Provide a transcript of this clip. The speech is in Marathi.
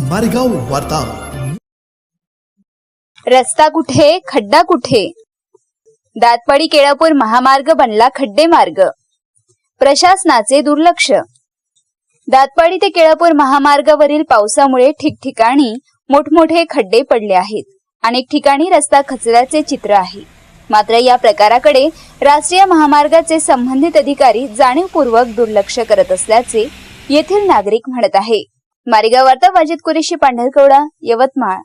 मारेगाव वार्ता. रस्ता कुठे खड्डा कुठे? दातपाडी केळापूर महामार्ग बनला खड्डे मार्ग. प्रशासनाचे दुर्लक्ष. दातपाडी ते केळापूर महामार्गावरील पावसामुळे ठिकठिकाणी मोठमोठे खड्डे पडले आहेत. अनेक ठिकाणी रस्ता खचल्याचे चित्र आहे. मात्र या प्रकाराकडे राष्ट्रीय महामार्गाचे संबंधित अधिकारी जाणीवपूर्वक दुर्लक्ष करत असल्याचे येथील नागरिक म्हणत आहे. मारेगाव वार्ता वाजिद कुरेशी पांढरकवडा यवतमाळ.